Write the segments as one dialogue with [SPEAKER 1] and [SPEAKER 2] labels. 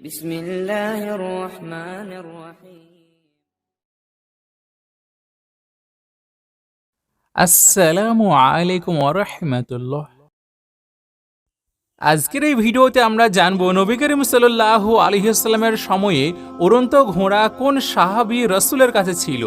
[SPEAKER 1] بسم الله الرحمن الرحيم
[SPEAKER 2] আসসালামু আলাইকুম ওরহমতুল্লাহ আজকের এই ভিডিওতে আমরা জানব নবী করিম সাল্লাহ আলহিসাল্লামের সময়ে উড়ন্ত ঘোড়া কোন সাহাবি রসুলের কাছে ছিল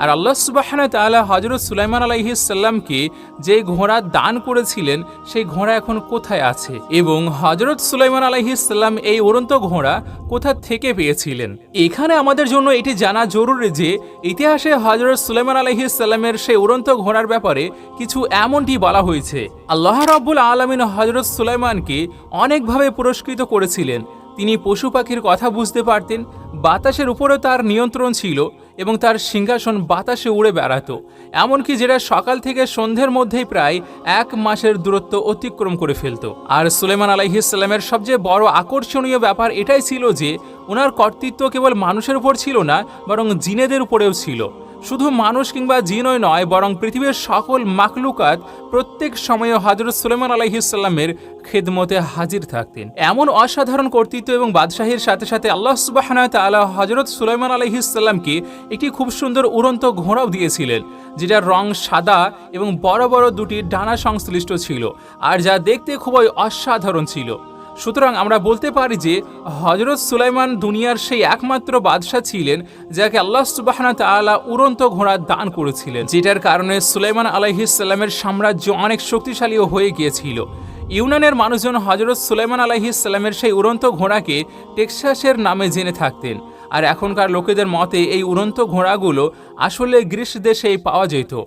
[SPEAKER 2] আর আল্লাহ সুবাহান তাআলা হজরত সুলাইমান আলাইহিসাল্লামকে যে ঘোড়া দান করেছিলেন, সেই ঘোড়া এখন কোথায় আছে? এবং হজরত সুলাইমান আলাইহিসাল্লাম এই উড়ন্ত ঘোড়া কোথা থেকে পেয়েছিলেন? এখানে আমাদের জন্য এটি জানা জরুরি যে, ইতিহাসে হজরত সুলাইমান আলাইহিসাল্লামের সেই উড়ন্ত ঘোড়ার ব্যাপারে কিছু এমনটি বলা হয়েছে। আল্লাহ রাব্বুল আলমিন হজরত সুলাইমানকে অনেকভাবে পুরস্কৃত করেছিলেন। তিনি পশু পাখির কথা বুঝতে পারতেন, বাতাসের উপরেও তার নিয়ন্ত্রণ ছিল এবং তার সিংহাসন বাতাসে উড়ে বেড়াতো। এমনকি যেটা সকাল থেকে সন্ধ্যের মধ্যেই প্রায় এক মাসের দূরত্ব অতিক্রম করে ফেলতো। আর সুলেমান আলাইহিসাল্লামের সবচেয়ে বড় আকর্ষণীয় ব্যাপার এটাই ছিল যে ওনার কর্তৃত্ব কেবল মানুষের উপর ছিল না, বরং জিনেদের উপরেও ছিল। শুধু মানুষ কিংবা জিনই নয়, বরং পৃথিবীর সকল মাকলুকাত প্রত্যেক সময়ে হজরত সুলেমান আলাইহিসাল্লামের খেদমতে হাজির থাকতেন। এমন অসাধারণ কর্তৃত্ব এবং বাদশাহীর সাথে সাথে আল্লাহ সুবাহ তাআলা হজরত সুলাইমান আলাইহিসাল্লামকে একটি খুব সুন্দর উড়ন্ত ঘোড়াও দিয়েছিলেন, যেটার রং সাদা এবং বড় বড় দুটি ডানা সংশ্লিষ্ট ছিল, আর যা দেখতে খুবই অসাধারণ ছিল। সুতরাং আমরা বলতে পারি যে হজরত সুলাইমান দুনিয়ার সেই একমাত্র বাদশাহ ছিলেন যাকে আল্লাহ সুবাহনা তাআলা উড়ন্ত ঘোড়া দান করেছিলেন, যেটার কারণে সুলাইমান আলাইহিসাল্লামের সাম্রাজ্য অনেক শক্তিশালীও হয়ে গিয়েছিল। ইউনানের মানুষজন হজরত সুলাইমান আলাইহিসাল্লামের সেই উড়ন্ত ঘোড়াকে টেক্সাসের নামে জেনে থাকতেন। আর এখনকার লোকেদের মতে এই উড়ন্ত ঘোড়াগুলো আসলে গ্রীষ্ম দেশেই পাওয়া যেত।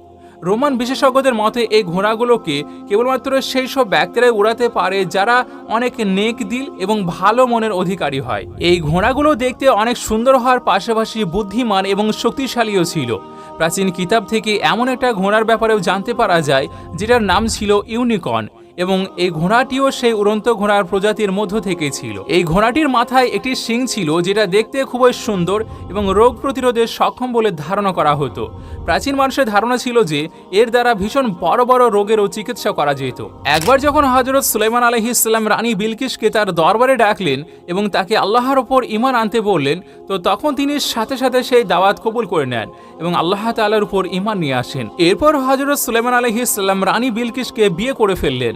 [SPEAKER 2] রোমান বিশেষজ্ঞদের মতে, এই ঘোড়াগুলোকে কেবলমাত্র সেই সব ব্যক্তিরাই উড়াতে পারে যারা অনেক নেক দিল এবং ভালো মনের অধিকারী হয়। এই ঘোড়াগুলো দেখতে অনেক সুন্দর হওয়ার পাশাপাশি বুদ্ধিমান এবং শক্তিশালীও ছিল। প্রাচীন কিতাব থেকে এমন একটা ঘোড়ার ব্যাপারেও জানতে পারা যায়, যেটার নাম ছিল ইউনিকর্ন। এবং এই ঘোড়াটিও সেই উড়ন্ত ঘোড়ার প্রজাতির মধ্য থেকে ছিল। এই ঘোড়াটির মাথায় একটি শিং ছিল, যেটা দেখতে খুবই সুন্দর এবং রোগ প্রতিরোধে সক্ষম বলে ধারণা করা হতো। প্রাচীন মানুষের ধারণা ছিল যে, এর দ্বারা ভীষণ বড় বড় রোগেরও চিকিৎসা করা যেত। একবার যখন হজরত সুলাইমান আলহি ইসলাম রানী বিলকিসকে তার দরবারে ডাকলেন এবং তাকে আল্লাহর ওপর ইমান আনতে বললেন, তো তখন তিনি সাথে সাথে সেই দাওয়াত কবুল করে নেন এবং আল্লাহ তাআলার উপর ইমান নিয়ে আসেন। এরপর হজরত সুলাইমান আলহি ইসলাম রানী বিলকিসকে বিয়ে করে ফেললেন।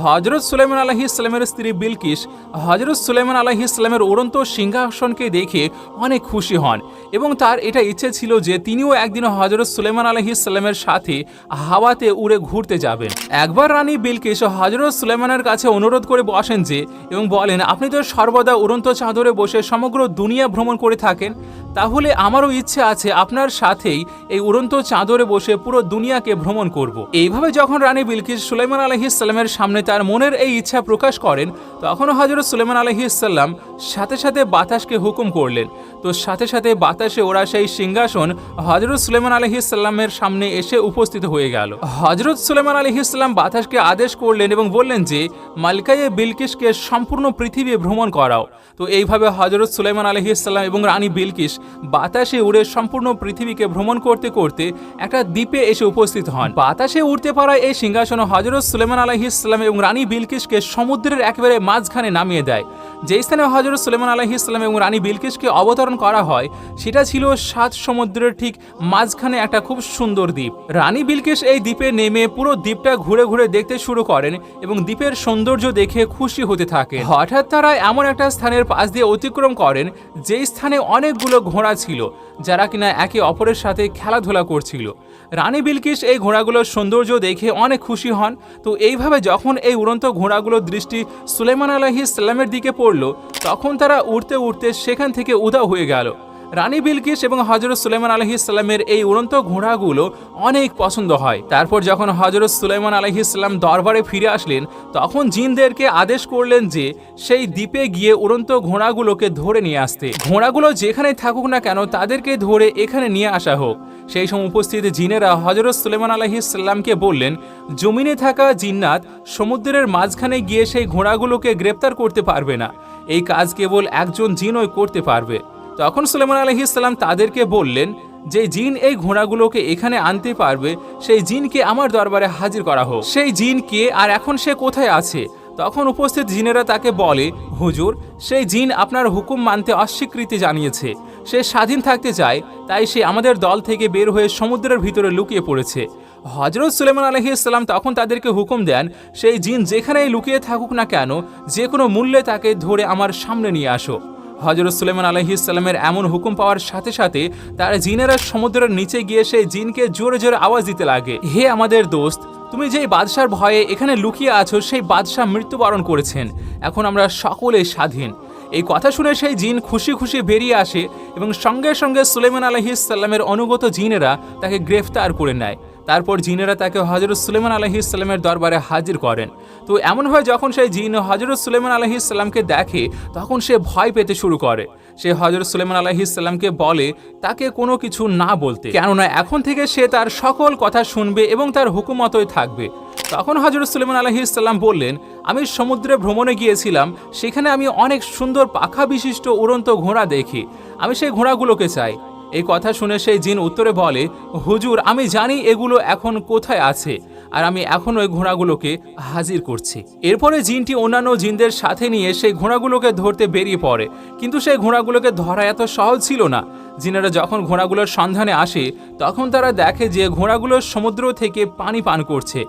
[SPEAKER 2] হজরত সুলাইমান আলহি ইসলামের স্ত্রী বিলকিস হজরত সুলাইমান আলহি ইসলামের উড়ন্ত সিংহাসনকে দেখে অনেক খুশি হন এবং তার এটা ইচ্ছে ছিল যে তিনিও একদিন হজরত সুলাইমান আলহি ইসলামের সাথে হাওয়াতে উড়ে ঘুরতে যাবেন। একবার রানী বিলকিস হজরত সুলাইমানের কাছে অনুরোধ করে বসেন যে, এবং বলেন, আপনি তো সর্বদা উড়ন্ত চাদরে বসে সমগ্র দুনিয়া ভ্রমণ করে থাকেন, তাহলে আমারও ইচ্ছে আছে আপনার সাথেই এই উড়ন্ত চাদরে বসে পুরো দুনিয়াকে ভ্রমণ করব। এইভাবে যখন রানী বিলকিস সুলাইমান আলহিসাল্লামের সামনে তার মনের এই ইচ্ছা প্রকাশ করেন তখন হজরত সুলাইমান আলহিসাল্লাম সাথে সাথে বাতাসকে হুকুম করলেন। তো সাথে সাথে বাতাসে ওরা সেই সিংহাসন হজরত সুলেমান আলহিসাল্লামের সামনে এসে উপস্থিত হয়ে গেল। হজরত সুলেমান আলহিসাল্লাম বাতাসকে আদেশ করলেন এবং বললেন যে, মালিকায়ে বিলকিসকে সম্পূর্ণ পৃথিবী ভ্রমণ করাও। তো এইভাবে হজরত সুলাইমান আলহিসাল্লাম এবং রানী বিলকিস বাতাসে উড়ে সম্পূর্ণ পৃথিবীকে ভ্রমণ করতে করতে একটা দ্বীপে এসে উপস্থিত হন। বাতাসে উঠতে পারা এই সিংহাসন হজরত সুলেমান আলহিসাল্লাম এবং রানী বিলকিসকে সমুদ্রের একেবারে মাঝখানে নামিয়ে দেয়। যেই স্থানে হজরত সুলেমান আলহিসাল্লাম এবং রানী বিলকিসকে অবতরণ করা হয়, সেটা ছিল সাত সমুদ্রের ঠিক মাঝখানে একটা খুব সুন্দর দ্বীপ। রানী বিলকিস এই দ্বীপে নেমে পুরো দ্বীপটা ঘুরে ঘুরে দেখতে শুরু করেন এবং দ্বীপের সৌন্দর্য দেখে খুশি হতে থাকে। হঠাৎ তারা এমন একটা স্থানের পাশ দিয়ে অতিক্রম করেন যেই স্থানে অনেকগুলো ঘোড়া ছিল, যারা কিনা একে অপরের সাথে খেলাধুলা করছিল। রানী বিলকিস এই ঘোড়াগুলোর সৌন্দর্য দেখে অনেক খুশি হন। তো এইভাবে যখন এই উড়ন্ত ঘোড়াগুলোর দৃষ্টি সুলেমান আলাহি ইসলামের দিকে পড়ল, তখন তারা উড়তে উড়তে সেখান থেকে উদা হয়ে গেল। রানী বিলকিস এবং হজরত সুলাইমান আলহি ইসলামের এই উড়ন্ত ঘোড়াগুলো অনেক পছন্দ হয়। তারপর যখন হজরত সুলাইমান আলহি ইসলাম দরবারে ফিরে আসলেন, তখন জিনদেরকে আদেশ করলেন যে সেই দ্বীপে গিয়ে উড়ন্ত ঘোড়াগুলোকে ধরে নিয়ে আসতে। ঘোড়াগুলো যেখানে থাকুক না কেন, তাদেরকে ধরে এখানে নিয়ে আসা হোক। সেই সময় উপস্থিত জিনেরা হজরত সুলেমান আলহি ইসলামকে বললেন, জমিনে থাকা জিন্নাত সমুদ্রের মাঝখানে গিয়ে সেই ঘোড়াগুলোকে গ্রেপ্তার করতে পারবে না। এই কাজ কেবল একজন জিনই করতে পারবে। তখন সুলেমান আলহি ইসলাম তাদেরকে বললেন যে, জিন এই ঘোড়াগুলোকে এখানে আনতে পারবে। সেই জিনকে আমার দরবারে হাজির করা হোক। সেই জিন কে আর এখন সে কোথায় আছে? তখন উপস্থিত জিনেরা তাকে বলে, হুজুর, সেই জিন আপনার হুকুম মানতে অস্বীকৃতি জানিয়েছে। সে স্বাধীন থাকতে চায়, তাই সে আমাদের দল থেকে বের হয়ে সমুদ্রের ভিতরে লুকিয়ে পড়েছে। হজরত সুলেমান আলহি ইসলাম তখন তাদেরকে হুকুম দেন, সেই জিন যেখানেই লুকিয়ে থাকুক না কেন, যে কোনো মূল্যে তাকে ধরে আমার সামনে নিয়ে আসো। হজরত সুলেমান আলহি ইসলামের এমন হুকুম পাওয়ার সাথে সাথে তার জিনেরা সমুদ্রের নিচে গিয়ে সেই জিনকে জোরে জোরে আওয়াজ দিতে লাগে। হে আমাদের দোস্ত, তুমি যেই বাদশার ভয়ে এখানে লুকিয়ে আছো, সেই বাদশাহ মৃত্যুবরণ করেছেন। এখন আমরা সকলে স্বাধীন। এই কথা শুনে সেই জিন খুশি খুশি বেরিয়ে আসে এবং সঙ্গে সঙ্গে সুলেমান আলহিসাল্লামের অনুগত জিনেরা তাকে গ্রেফতার করে নেয়। তারপর জিনেরা তাকে হজরত সুলেমান আলহিসাল্লামের দরবারে হাজির করেন। তো এমনভাবে যখন সেই জিন হজরত সুলেমান আলহিসাল্লামকে দেখে, তখন সে ভয় পেতে শুরু করে। সে হজরত সুলেমান আলহিসাল্লামকে বলে, তাকে কোনো কিছু না বলতে। কেননা এখন থেকে সে তার সকল কথা শুনবে এবং তার হুকুমতই থাকবে। তখন হজরত সুলেমান আলহিসাল্লাম বললেন, আমি সমুদ্রে ভ্রমণে গিয়েছিলাম, সেখানে আমি অনেক সুন্দর পাখা বিশিষ্ট উড়ন্ত ঘোড়া দেখি। আমি সেই ঘোড়াগুলোকে চাই। এই কথা শুনে সেই জিন উত্তরে বলে, হুজুর, আমি জানি এগুলো এখন কোথায় আছে, আর আমি এখন ওই ঘোড়াগুলোকে হাজির করছি। এরপরে জিনটি অন্যান্য জিনদের সাথে নিয়ে সেই ঘোড়াগুলোকে ধরতে বেরিয়ে পড়ে। কিন্তু সেই ঘোড়াগুলোকে ধরা এত সহজ ছিল না। জিনেরা যখন ঘোড়াগুলোর সন্ধানে আসে, তখন তারা দেখে যে ঘোড়াগুলো সমুদ্র থেকে পানি পান করছে।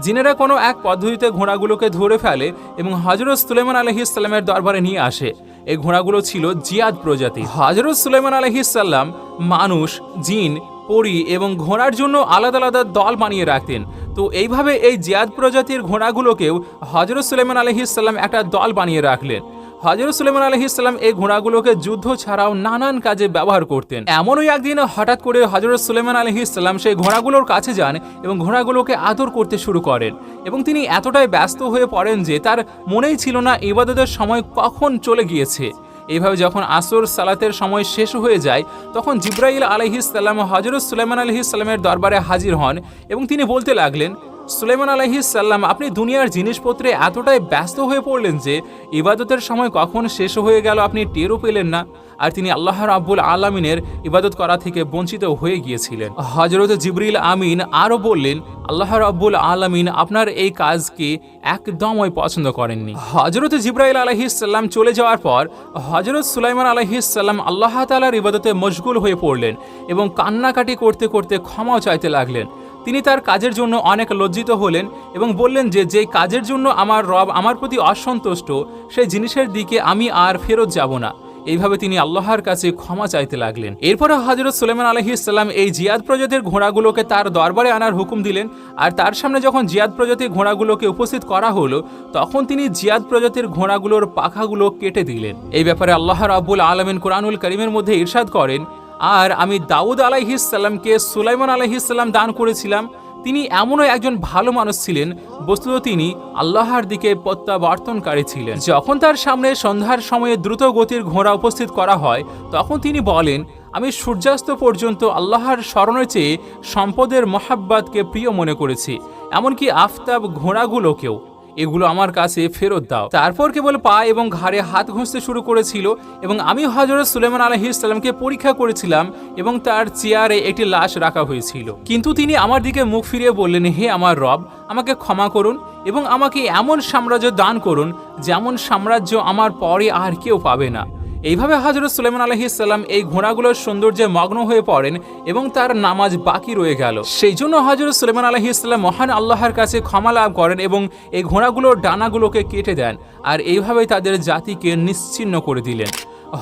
[SPEAKER 2] জিনেরা কোনো এক পদ্ধতিতে ঘোড়াগুলোকে ধরে ফেলে এবং হজরত সুলেমান আলহিসাল্লামের দরবারে নিয়ে আসে। এই ঘোড়াগুলো ছিল জিয়াদ প্রজাতি হজরত সুলেমান আলহিসাল্লাম মানুষ, জিন, পরি এবং ঘোড়ার জন্য আলাদা আলাদা দল বানিয়ে রাখতেন। তো এইভাবে এই জিয়াদ প্রজাতির ঘোড়াগুলোকেও হজরত সুলেমান আলহিসাল্লাম একটা দল বানিয়ে রাখলেন। হজরত সুলেমান আলহিসাল্লাম এই ঘোড়াগুলোকে যুদ্ধ ছাড়াও নানান কাজে ব্যবহার করতেন। এমনই একদিন হঠাৎ করে হজরত সুলেমান আলহিসাল্লাম সেই ঘোড়াগুলোর কাছে যান এবং ঘোড়াগুলোকে আদর করতে শুরু করেন এবং তিনি এতটাই ব্যস্ত হয়ে পড়েন যে তার মনেই ছিল না ইবাদতের সময় কখন চলে গিয়েছে। এইভাবে যখন আসর সালাতের সময় শেষ হয়ে যায়, তখন জিব্রাইল আলহিসাল্লাম হজরত সুলেমান আলহিসাল্লামের দরবারে হাজির হন এবং তিনি বলতে লাগলেন সুলেমান আলহিসাল্লাম আপনি দুনিয়ার জিনিসপত্রে এতটাই ব্যস্ত হয়ে পড়লেন যে ইবাদতের সময় কখন শেষ হয়ে গেল আপনি টেরও পেলেন না। আর তিনি আল্লাহ রাব্বুল আলমিনের ইবাদত করা থেকে বঞ্চিত হয়ে গিয়েছিলেন। হজরত জিবরিল আমিন আরও বললেন, আল্লাহ রাব্বুল আলমিন আপনার এই কাজকে একদমই পছন্দ করেননি। হজরত জিব্রাইল আলহিসাল্লাম চলে যাওয়ার পর হজরত সুলাইমান আলহিসাল্লাম আল্লাহ তালার ইবাদতে মশগুল হয়ে পড়লেন এবং কান্নাকাটি করতে করতে ক্ষমাও চাইতে লাগলেন। তিনি তার কাজের জন্য অনেক লজ্জিত হলেন এবং বললেন যে যে কাজের জন্য আমার রব আমার প্রতি অসন্তুষ্ট, সেই জিনিসের দিকে আমি আর ফেরত যাব না। এইভাবে তিনি আল্লাহর কাছে ক্ষমা চাইতে লাগলেন। এরপরে হজরত সুলেমান আলহিসাল্লাম এই জিয়াদ প্রজাতির ঘোড়াগুলোকে তার দরবারে আনার হুকুম দিলেন আর তার সামনে যখন জিয়াদ প্রজাতির ঘোড়াগুলোকে উপস্থিত করা হলো, তখন তিনি জিয়াদ প্রজাতির ঘোড়াগুলোর পাখাগুলো কেটে দিলেন। এই ব্যাপারে আল্লাহ রাব্বুল আলমিন কোরআনুল করিমের মধ্যে ইরশাদ করেন আর আমি দাউদ আলাইহিসাল্লামকে সুলাইমান আলাইহিসাল্লাম দান করেছিলাম। তিনি এমনও একজন ভালো মানুষ ছিলেন, বস্তুত তিনি আল্লাহর দিকে প্রত্যাবর্তনকারী ছিলেন। যখন তার সামনে সন্ধ্যার সময়ে দ্রুত গতির ঘোড়া উপস্থিত করা হয়, তখন তিনি বলেন, আমি সূর্যাস্ত পর্যন্ত আল্লাহর স্মরণের চেয়ে সম্পদের মহাব্বাতকে প্রিয় মনে করেছি। এমনকি আফতাব ঘোড়াগুলোকেও। এগুলো আমার কাছে ফেরত দাও। তারপর কেবল পা এবং ঘাড়ে হাত ঘষতে শুরু করেছিল এবং আমি হজরত সুলেমান আলহিসাল্লামকে পরীক্ষা করেছিলাম এবং তার চেয়ারে একটি লাশ রাখা হয়েছিল। কিন্তু তিনি আমার দিকে মুখ ফিরিয়ে বললেন, হে আমার রব, আমাকে ক্ষমা করুন এবং আমাকে এমন সাম্রাজ্য দান করুন যেমন সাম্রাজ্য আমার পরে আর কেউ পাবে না। এইভাবে হজরত সুলেমান আলহিসাল্লাম এই ঘোড়াগুলোর সৌন্দর্যে মগ্ন হয়ে পড়েন এবং তার নামাজ বাকি রয়ে গেল। সেই জন্য হজরত সুলেমান আলহিসাল্লাম মহান আল্লাহর কাছে ক্ষমা লাভ করেন এবং এই ঘোড়াগুলোর ডানাগুলোকে কেটে দেন আর এইভাবে তাদের জাতিকে নিশ্চিন্ন করে দিলেন।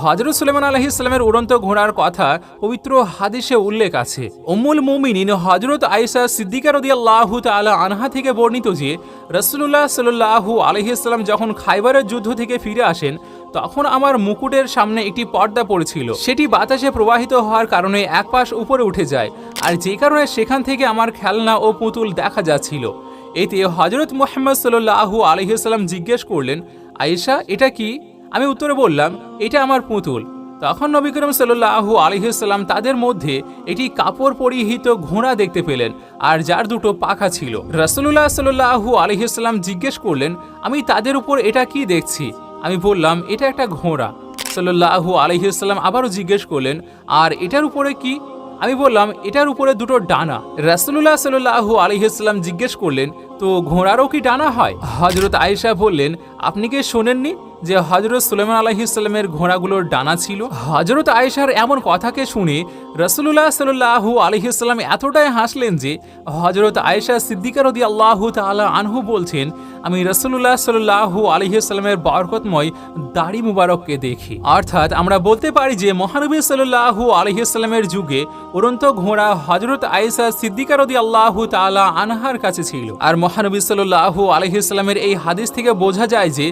[SPEAKER 2] হজরত সুলেমান আলহিসাল্লামের উড়ন্ত ঘোড়ার কথা পবিত্র হাদিসে উল্লেখ আছে। অমুল মুমিনিন হজরত আইসা সিদ্দিকা রদি আল্লাহ তালা আনহা থেকে বর্ণিত যে রসুল্লাহ সাল্লাহু আলহিসাল্লাম যখন খাইবারের যুদ্ধ থেকে ফিরে আসেন তখন আমার মুকুটের সামনে একটি পর্দা পড়েছিল। সেটি বাতাসে প্রবাহিত হওয়ার কারণে এক পাশ উপরে উঠে যায়, আর যে কারণে সেখান থেকে আমার খেলনা ও পুতুল দেখা যাচ্ছিল। এতে হজরত মোহাম্মদ সাল্লাহু আলহিসাল্লাম জিজ্ঞেস করলেন, আয়েশা, এটা কি? আমি উত্তরে বললাম, এটা আমার পুতুল। তখন নবী করিম সাল্লাহু তাদের মধ্যে এটি কাপড় পরিহিত ঘোড়া দেখতে পেলেন, আর যার দুটো পাখা ছিল। রসুল্লাহ সাল্লাহু আলহিসাল্লাম জিজ্ঞেস করলেন, আমি তাদের উপর এটা কি দেখছি? আমি বললাম, এটা একটা ঘোড়া। সাল্লাহু আলহিসাল্লাম আবারও জিজ্ঞেস করলেন, আর এটার উপরে কি? আমি বললাম, এটার উপরে দুটো ডানা। রাসুল্লাহ সাল্লু আলহিহাল্লাম জিজ্ঞেস করলেন, তো ঘোড়ারও কি ডানা হয়? হজরত আয়েশা বললেন, আপনি কি শোনেননি? যে হজরত সুলেমান আলাহিসাল্লামের ঘোড়াগুলোর ডানা ছিল। হজরত আয়েশার এমন কথাকে শুনে রসুল্লাহ সাল্লাহু আলহিসাল্লাম এতটাই হাসলেন যে হজরত আয়েশা সিদ্দিকার রদি আল্লাহ তালা আনহু বলছেন, আমি রসুল্লাহ সাল্লাহু আলহিসাল্লামের বরকতময় দাড়ি মুবারককে দেখি। অর্থাৎ আমরা বলতে পারি যে মহানবী সাল্লাহু আলহিসাল্লামের যুগে উড়ন্ত ঘোড়া হজরত আয়েশা সিদ্দিকা রদি আল্লাহ তালা আনহার কাছে ছিল। আর মহানবী সাল্লাহু আলহিসাল্লামের এই হাদিস থেকে বোঝা যায় যে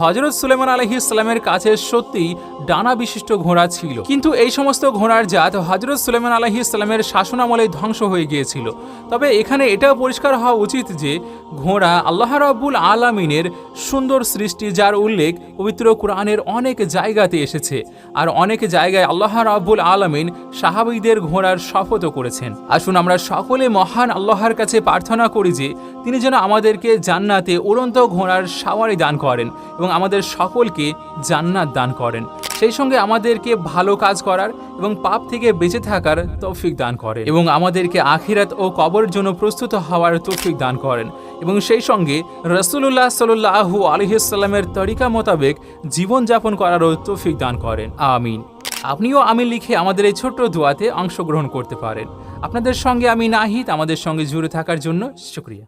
[SPEAKER 2] হজরত সুলেমান আলহি ইসলামের কাছে সত্যিই ডানা বিশিষ্ট ঘোড়া ছিল। কিন্তু এই সমস্ত ঘোড়ার জাত হজরত সুলেমান আলহি ইসলামের শাসনামলে ধ্বংস হয়ে গিয়েছিল। তবে এখানে এটাও পরিষ্কার হওয়া উচিত যে, ঘোড়া আল্লাহ রাব্বুল আলামিনের সুন্দর সৃষ্টি যার উল্লেখ পবিত্র কোরআনের অনেক জায়গাতে এসেছে। আর অনেক জায়গায় আল্লাহ রাব্বুল আলামিন সাহাবিদের ঘোড়ার শপথও করেছেন। আসুন আমরা সকলে মহান আল্লাহর কাছে প্রার্থনা করি যে, তিনি যেন আমাদেরকে জান্নাতে উড়ন্ত ঘোড়ার সাওয়ারি দান করেন এবং আমাদের সকলকে জান্নাত দান করেন। সেই সঙ্গে আমাদেরকে ভালো কাজ করার এবং পাপ থেকে বেঁচে থাকার তৌফিক দান করেন এবং আমাদেরকে আখিরাত ও কবরের জন্য প্রস্তুত হওয়ার তৌফিক দান করেন এবং সেই সঙ্গে রসুল্লাহ সাল্লাহু আলহিসাল্লামের তরিকা মোতাবেক জীবনযাপন করারও তৌফিক দান করেন। আমিন। আপনিও আমি লিখে আমাদের এই ছোট্ট দোয়াতে অংশগ্রহণ করতে পারেন। আপনাদের সঙ্গে আমি নাহিদ, আমাদের সঙ্গে জুড়ে থাকার জন্য শুক্রিয়া।